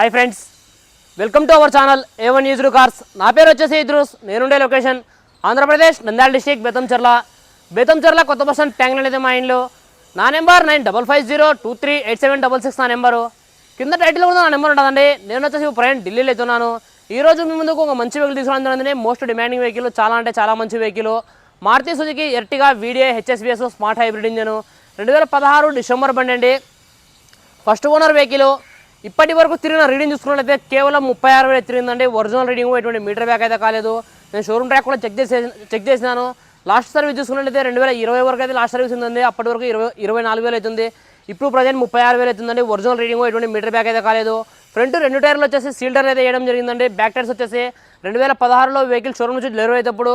Hi friends welcome to our channel A one used cars నా పేరు వచ్చేసి ఇద్రూస్. నేనుండే లొకేషన్ ఆంధ్రప్రదేశ్ నంద్యాల డిస్టిక్ బేతంచెర్ల బేతంచెర్ల కొత్త బస్ స్టాండ్ ట్యాంక్ అనేది మా ఇంట్లో నా number nine double five zero two three eight seven double six నా నెంబరు కింద టైటిల్ కూడా నా నెంబర్ ఉంటుందండి. నేను వచ్చేసి ప్రయాణం ఢిల్లీలో అవుతున్నాను ఈ రోజు మీ ముందుకు ఒక మంచి వెహికల్ తీసుకోవడం జరిగింది మోస్ట్ డిమాండింగ్ వెహికల్ చాలా అంటే చాలా మంచి vehicle Maruti Suzuki Ertiga video HSBS smart hybrid engine రెండు వేల పదహారు డిసెంబర్ బండి అండి ఫస్ట్ ఓనర్ వెహికల్ ఇప్పటి వరకు తిరిగిన రీడింగ్ చూసుకున్నట్లయితే కేవలం ముప్పై ఆరు వేలు తిరిగిందండి. ఒరిజినల్ రీడింగ్ ఎటువంటి మీటర్ బ్యాక్ అయితే కాలేదు. నేను షోరూమ్ ట్రాక్ కూడా చెక్ చేసే చెక్ చేసినాను. లాస్ట్ సర్వీస్ చూసుకున్నట్లయితే రెండు వేల ఇరవై వరకు అయితే లాస్ట్ సర్వీస్ ఉందండి. అప్పటి వరకు ఇరవై ఇరవై నాలుగు వేలు అవుతుంది. ఇప్పుడు ప్రజెంట్ ముప్పై ఆరు వేలు అవుతుందండి. ఒరిజినల్ రీడింగ్ ఎటువంటి మీటర్ బ్యాక్ అయితే కాలేదు. ఫ్రంట్ రెండు టైర్లు వచ్చేసి సీల్ టైర్ అయితే వేయడం జరిగిందండి. బ్యాక్ టైర్స్ వచ్చేసి రెండు వేల పదహారులో వెహికల్ షోరూమ్ నుంచి డెలివరీ అయ్యేటప్పుడు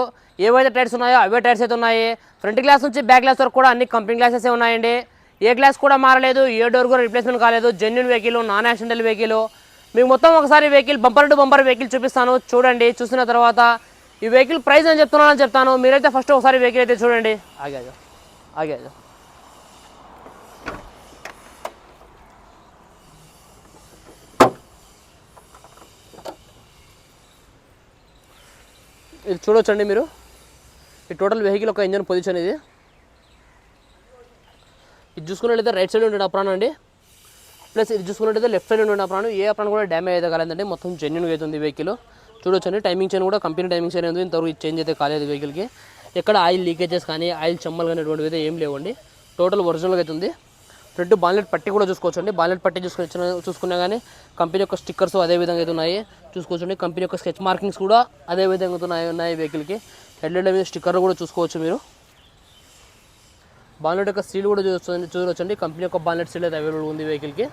ఏవైతే టైర్స్ ఉన్నాయో అవే టైర్స్ అయితే ఉన్నాయి. ఫ్రంట్ గ్లాస్ నుంచి బ్యాక్ గ్లాస్ వరకు కూడా అన్ని కంపెనీ గ్లాసెస్ ఉన్నాయండి. ఏ గ్లాస్ కూడా మారలేదు ఏ డోర్ కూడా రిప్లేస్మెంట్ కాలేదు genuine vehicle non accidental vehicle మీకు మొత్తం ఒకసారి vehicle bumper to bumper vehicle చూపిస్తాను. చూడండి చూసిన తర్వాత ఈ వెహికల్ ప్రైస్ అని చెప్తున్నానని చెప్తాను. మీరైతే ఫస్ట్ ఒకసారి వెహికల్ అయితే చూడండి. ఆగే ఆగే ఇది చూడొచ్చండి మీరు? ఈ టోటల్ వెహికల్ ఒక ఇంజన్ పొజిషన్ ఇది. ఇది చూసుకున్నట్లయితే రైట్ సైడ్ ఉండే అప్రాణం అండి. ప్లస్ ఇది చూసుకున్నట్లయితే లెఫ్ట్ సైడ్ ఉండే అప్రాణం ఏ అప్రాణం కూడా డ్యామేజ్ అయితే కాలేదండి. మొత్తం జెన్యున్గా అవుతుంది వెహికల్ చూడొచ్చండి. టైమింగ్ చైన్ కూడా కంపెనీ టైమింగ్ చైన్ ఉంది. ఇంతవరకు చేంజ్ అయితే కాలేదు వెహికల్కి ఎక్కడ ఆయిల్ లీకేజెస్ కానీ ఆయిల్ చెమ్మలు కానీ అటువంటివి అయితే ఏం లేవండి. టోటల్ ఒరిజినల్గా అవుతుంది ఫ్రంట్ బాన్లెట్ పట్టి కూడా చూసుకోవచ్చు అండి బాన్లెట్ పట్టి చూసుకొని చూసుకున్నా కానీ కంపెనీ యొక్క స్టిక్కర్స్ అదే విధంగా అయితే ఉన్నాయి. చూసుకోవచ్చండి. కంపెనీ యొక్క స్కెచ్ మార్కింగ్స్ కూడా అదే విధంగా ఉన్నాయి ఉన్నాయి వెహికల్కి హెడ్లైట్ మీద స్టిక్కర్ కూడా చూసుకోవచ్చు మీరు. బాన్లెట్ యొక్క సీల్ కూడా చూస్తుంది చూడవచ్చండి కంపెనీ యొక్క బాన్లెట్ సీల్ అయితే అవైలబుల్ ఉంది వెహికల్కి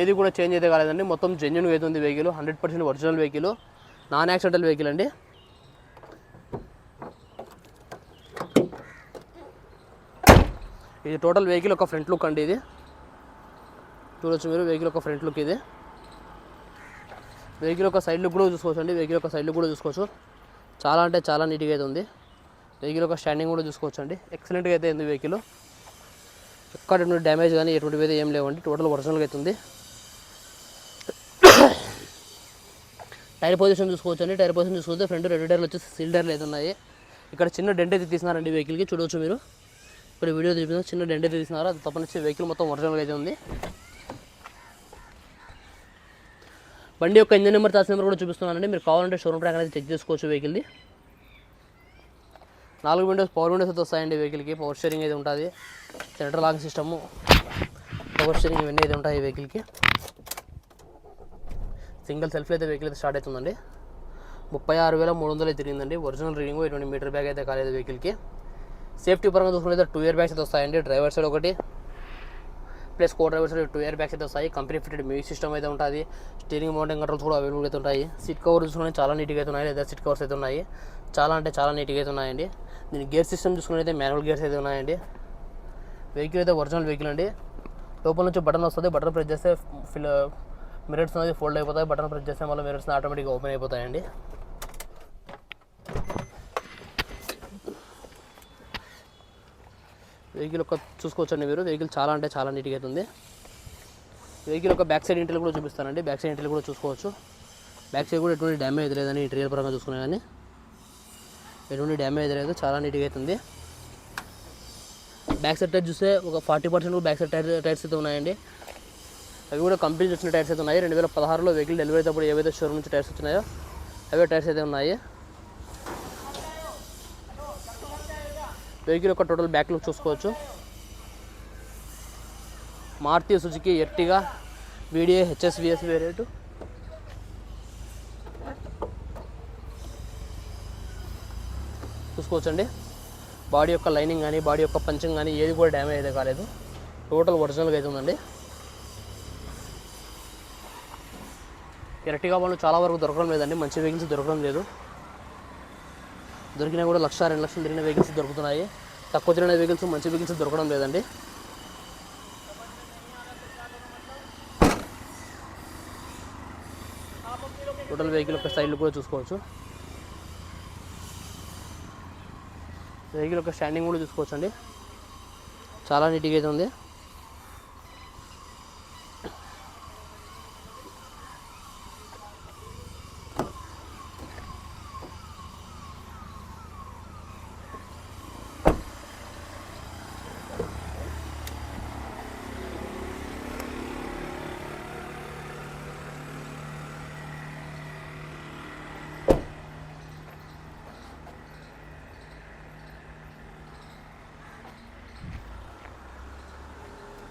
ఏది కూడా చేంజ్ అయితే కాలేదండి. మొత్తం జెన్యున్ అయితే ఉంది vehicle hundred percent original vehicle non accidental vehicle అండి. ఇది టోటల్ వెహికల్ ఒక ఫ్రంట్ లుక్ అండి ఇది. చూడొచ్చు మీరు వెహికల్ ఒక ఫ్రంట్ లుక్ ఇది. వెహికల్ ఒక సైడ్ లుక్ కూడా చూసుకోవచ్చు అండి వెహికల్ ఒక సైడ్ లుక్ కూడా చూసుకోవచ్చు. చాలా అంటే చాలా నీట్గా అయితే ఉంది. వెహికల్ ఒక స్టాండింగ్ కూడా చూసుకోవచ్చు అండి ఎక్సలెంట్గా అయితే ఉంది వెహికల్ ఎక్కడ డ్యామేజ్ కానీ ఎటువంటివి అయితే ఏం లేవండి. టోటల్ ఒరిజినల్గా అవుతుంది టైర్ పొజిషన్ చూసుకోవచ్చు అండి టైర్ పొజిషన్ చూసుకుంటే ఫ్రంట్ రెండు టైర్లు వచ్చేసి సిలిండర్లు అయితే ఉన్నాయి. ఇక్కడ చిన్న డెంట్ అయితే తీసినారండి వెహికల్కి చూడవచ్చు మీరు. ఇప్పుడు వీడియో చూపిస్తాం చిన్న డెంట్ అయితే తీసినారు. అది తప్పనిచ్చి వెహికల్ మొత్తం ఒరిజినల్ అయితే ఉంది. బండి యొక్క ఇంజన్ నెంబర్ తాస్ నెంబర్ కూడా చూపిస్తున్నానండి. మీరు కావాలంటే షోరూమ్ ట్రాక్ అనేది చెక్ చేసుకోవచ్చు వెహికల్ది నాలుగు విండోస్ పవర్ విండోస్ అయితే వస్తాయండి వెహికల్కి పవర్ స్టీరింగ్ అయితే ఉంటుంది. Centre lock system power steering ఇవన్నీ అయితే ఉంటాయి ఈ వెహికల్కి సింగిల్ సెల్ఫ్ అయితే వెహికల్ అయితే స్టార్ట్ అవుతుందండి. ముప్పై ఆరు వేల మూడు వందలు అయితే తిరిగిందండి. ఒరిజినల్ రీడింగ్ ఎటువంటి మీటర్ బ్యాగ్ అయితే కాలేదు వెహికల్కి సేఫ్టీ పరంగా చూసుకుంటే టూ ఇయర్ బ్యాగ్స్ అయితే వస్తాయండి. డ్రైవర్ సైడ్ ఒకటి. Plus co drivers two air bags అయితే వస్తాయి. కంపెనీ ఫిటెడ్ మ్యూజిక్ సిస్టమ్ అయితే ఉంటుంది. స్టీరింగ్ మౌంటింగ్ కంట్రోల్స్ కూడా అవైలబుల్ అయితే ఉంటాయి. సీట్ కవర్ చూసుకుని చాలా నీట్గా అయితే ఉన్నాయి. లేదా సీట్ కవర్స్ అయితే ఉన్నాయి. చాలా అంటే చాలా నీట్గా అయితే ఉన్నాయండి. దీని గేర్ సిస్టమ్ చూసుకుంటే మాన్యువల్ గేర్స్ అయితే ఉన్నాయండి. వెహికల్ అయితే ఒరిజినల్ వెహికల్ అండి. లోపల నుంచి బటన్ వస్తుంది. బటన్ ప్రెస్ చేస్తే ఫిల్ మిరర్స్ అనేది ఫోల్డ్ అయిపోతాయి. బటన్ ప్రెస్ చేస్తే మళ్ళీ మిరర్స్ ఆటోమేటిక్గా ఓపెన్ అయిపోతాయండి. వెహికల్ ఒక చూసుకోవచ్చండి మీరు. వెహికల్ చాలా అంటే చాలా నీట్గా అవుతుంది వెహికల్ ఒక బ్యాక్ సైడ్ ఇంటర్ కూడా చూపిస్తానండి. బ్యాక్ సైడ్ ఇంటీరియర్ కూడా చూసుకోవచ్చు. బ్యాక్ సైడ్ కూడా ఎటువంటి డ్యామేజ్ లేదని ఇంటీరియర్ పరంగా చూసుకునే కానీ ఎటువంటి డ్యామేజ్ లేదు. చాలా నీట్గా అవుతుంది బ్యాక్ సైడ్ టైర్ చూస్తే ఒక forty percent back side tyre tyres అయితే ఉన్నాయండి. అవి కూడా కంపెనీ వచ్చిన టైర్స్ అయితే ఉన్నాయి. రెండు వేల పదహారులో వెహికల్ డెలివరీ అయినప్పుడు ఏవైతే షోరూమ్ నుంచి టైర్స్ వచ్చినాయో అవే టైర్స్ అయితే ఉన్నాయి. వెహికల్ యొక్క టోటల్ బ్యాక్ లుక్ చూసుకోవచ్చు. Maruti Suzuki Ertiga video HSVS variant. చూసుకోవచ్చండి. బాడీ యొక్క లైనింగ్ కానీ బాడీ యొక్క పంచింగ్ కానీ ఏది కూడా డ్యామేజ్ అయితే కాలేదు. టోటల్ ఒరిజినల్గా అయితే ఉందండి. ఎరటిగా వాళ్ళు చాలా వరకు దొరకడం లేదండి. మంచి వెహికల్స్ దొరకడం లేదు. దొరికినా కూడా లక్ష రెండు లక్షలు తిరిగిన వెహికల్స్ దొరుకుతున్నాయి. తక్కువ తిరిగిన వెహికల్స్ మంచి వెహికల్స్ దొరకడం లేదండి. టోటల్ వెహికల్ యొక్క స్టైల్ కూడా చూసుకోవచ్చు. వెహికల్ యొక్క స్టాండింగ్ కూడా చూసుకోవచ్చు అండి చాలా నీట్గా అయితే ఉంది.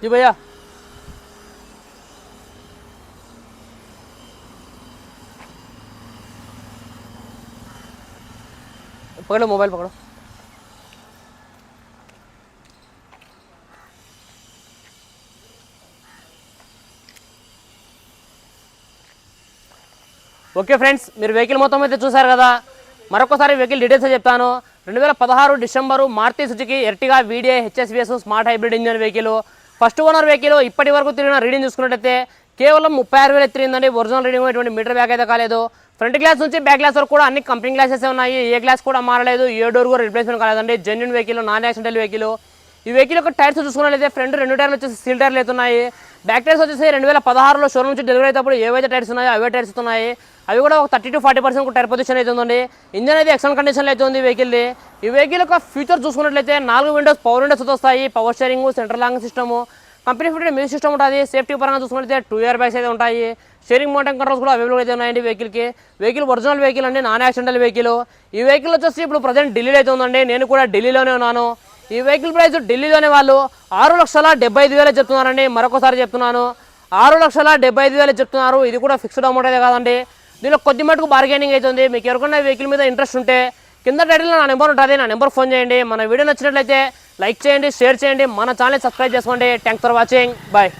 जी भैया पकड़ो मोबाइल पकड़ो ఓకే ఫ్రెండ్స్ మీరు వెహికల్ మొత్తం అయితే చూసారు కదా మరొకసారి వెహికల్ డీటెయిల్స్ చెప్తాను రెండు వేల పదహారు December Maruti Suzuki Ertiga video HSVS smart hybrid engine vehicle First owner vehicle ఇప్పటి వరకు తిరిగిన రీడింగ్ చూసుకున్నట్టయితే కేవలం ముప్పై ఆరు వేలు తిరిగిందండి. ఒరిజినల్ రీడింగ్ ఎటువంటి మీటర్ బ్యాక్ అయితే కాలేదు. ఫ్రంట్ గ్లాస్ నుంచి బ్యాక్ గ్లాస్ వరకు కూడా అన్ని కంపెనీ గ్లాసెస్ ఉన్నాయి. ఏ గ్లాస్ కూడా మారలేదు. ఏ డోర్ కూడా రిప్లేస్మెంట్ కాలేదండి. Genuine vehicle non accidental vehicle ఈ వెహికల్ యొక్క టైర్స్ చూసుకున్నట్లయితే ఫ్రంట్ రెండు టైర్లు వచ్చేసి సీల్ టైర్లు అవుతున్నాయి బ్యాక్ టైర్స్ వచ్చేసి రెండు వేల పదహారులో షోరూమ్ నుంచి డెలివరీ అయినప్పుడు ఏవైతే టైర్స్ ఉన్నాయో అవే టైర్స్ ఉన్నాయి అవి కూడా ఒక thirty to forty percent tyre position అయితే ఇంజన్ అయితే ఎక్సలెంట్ కండిషన్లో అయితే ఉంది వెహికల్ది ఈ వెహికల్ యొక్క ఫ్యూచర్ చూసుకున్నట్లయితే నాలుగు విండోస్ పవర్ విండోస్ వస్తాయి. Power steering central lock system company fitted music system ఉంటుంది. సేఫ్టీ పరంగా చూసుకున్నట్లయితే టూ ఇయర్ బ్యాగ్స్ అయితే ఉంటాయి. షేరింగ్ మౌంటైన్ కంట్రోల్స్ కూడా అవైలబుల్ అయితే ఉన్నాయండి వెహికల్కి వెహికల్ ఒరిజినల్ వెహికల్ అండి నాన్ యాక్సిడెంటల్ వెహికల్ ఈ వెహికల్ వచ్చేసి ఇప్పుడు ప్రజెంట్ ఢిల్లీలో అయితే ఉందండి. నేను కూడా ఢిల్లీలోనే ఉన్నాను. ఈ వెహికల్ ప్రైస్ ఢిల్లీలోనే వాళ్ళు ఆరు లక్షల డెబ్బై ఐదు వేలు చెప్తున్నారండి. మరొకసారి చెప్తున్నాను. ఆరు లక్షల డెబ్బై ఐదు వేలు చెప్తున్నారు. ఇది కూడా ఫిక్స్డ్ అమౌంట్ అయితే కాదండి. దీనిలో కొద్ది మటుకు బార్గెనింగ్ అవుతుంది. మీకు ఎవరికైనా వెహికల్ మీద ఇంట్రెస్ట్ ఉంటే కింద టైటిల్లో నా నెంబర్ ఉంటుంది. నా నెంబర్ ఫోన్ చేయండి. మన వీడియో నచ్చినట్లయితే లైక్ చేయండి షేర్ చేయండి. మన ఛానల్ సబ్స్క్రైబ్ చేసుకోండి. Thanks for watching bye